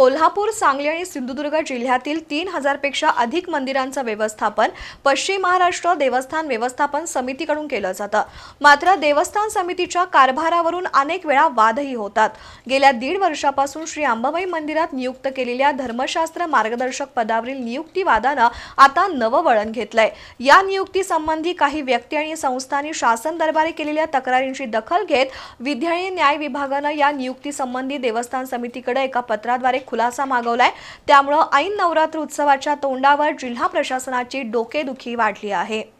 कोल्हापूर सांगली आणि सिंधुदुर्ग जिल्ह्यातील तीन हजारपेक्षा अधिक मंदिरांचं व्यवस्थापन पश्चिम महाराष्ट्र देवस्थान व्यवस्थापन समितीकडून केलं जातं. मात्र देवस्थान समितीच्या कारभारावरून अनेक वेळा वादही होतात. गेल्या दीड वर्षापासून श्री अंबाबाई मंदिरात नियुक्त केलेल्या धर्मशास्त्र मार्गदर्शक पदावरील नियुक्ती वादानं आता नवं वळण घेतलंय. या नियुक्तीसंबंधी काही व्यक्ती आणि संस्थांनी शासन दरबारी केलेल्या तक्रारींची दखल घेत विधी आणि न्याय विभागानं या नियुक्तीसंबंधी देवस्थान समितीकडे एका पत्राद्वारे खुलासा मागवलाय. त्यामुळं ऐन नवरात्र उत्सवाच्या तोंडावर जिल्हा प्रशासनाची डोकेदुखी वाढली आहे.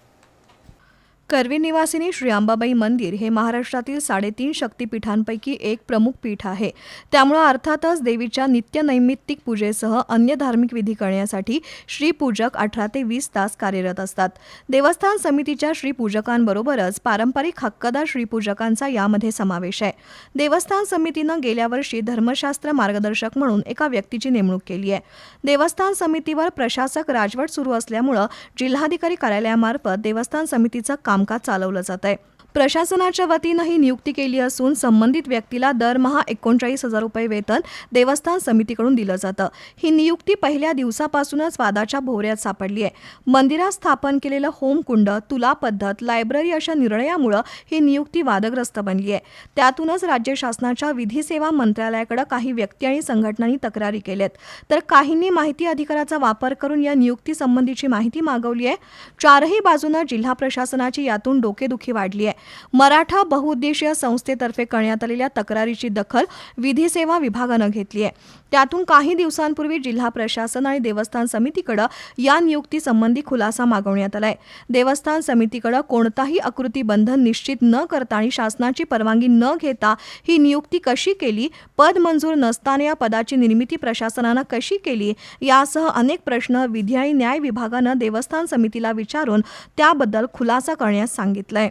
करवी निवासिनी श्री अंबाबाई मंदिर हे महाराष्ट्रातील साडेतीन शक्तिपीठांपैकी एक प्रमुख पीठ आहे. त्यामुळं अर्थातच देवीच्या नित्यनैमित्तिक पूजेसह अन्य धार्मिक विधी करण्यासाठी श्रीपूजक अठरा ते वीस तास कार्यरत असतात. देवस्थान समितीच्या श्रीपूजकांबरोबरच पारंपरिक हक्कदार श्रीपूजकांचा यामध्ये समावेश आहे. देवस्थान समितीनं गेल्या वर्षी धर्मशास्त्र मार्गदर्शक म्हणून एका व्यक्तीची नेमणूक केली आहे. देवस्थान समितीवर प्रशासक राजवट सुरू असल्यामुळं जिल्हाधिकारी कार्यालयामार्फत देवस्थान समितीचं काम कामकाज चालवलं जात आहे. प्रशासनाच्या वतीनं ही नियुक्ती केली असून संबंधित व्यक्तीला दरमहा एकोणचाळीस हजार रुपये वेतन देवस्थान समितीकडून दिलं जातं. ही नियुक्ती पहिल्या दिवसापासूनच वादाच्या भोवऱ्यात सापडली आहे. मंदिरात स्थापन केलेलं होमकुंड तुला पद्धत लायब्ररी अशा निर्णयामुळं ही नियुक्ती वादग्रस्त बनली आहे. त्यातूनच राज्य शासनाच्या विधी सेवा मंत्रालयाकडे काही व्यक्ती आणि संघटनांनी तक्रारी केल्यात. तर काहींनी माहिती अधिकाराचा वापर करून या नियुक्ती संबंधीची माहिती मागवली आहे. चारही बाजूनं जिल्हा प्रशासनाची यातून डोकेदुखी वाढली आहे. मराठा बहुउद्देशीय संस्थेतर्फे करण्यात आलेल्या तक्रारीची दखल विधी सेवा विभागानं घेतली आहे. त्यातून काही दिवसांपूर्वी जिल्हा प्रशासन आणि देवस्थान समितीकडे या नियुक्तीसंबंधी खुलासा मागवण्यात आलाय. देवस्थान समितीकडे कोणताही आकृती बंधन निश्चित न करता आणि शासनाची परवानगी न घेता ही नियुक्ती कशी केली पद मंजूर नसताना या पदाची निर्मिती प्रशासनानं कशी केली यासह अनेक प्रश्न विधी आणि न्याय विभागानं देवस्थान समितीला विचारून त्याबद्दल खुलासा करण्यास सांगितलंय.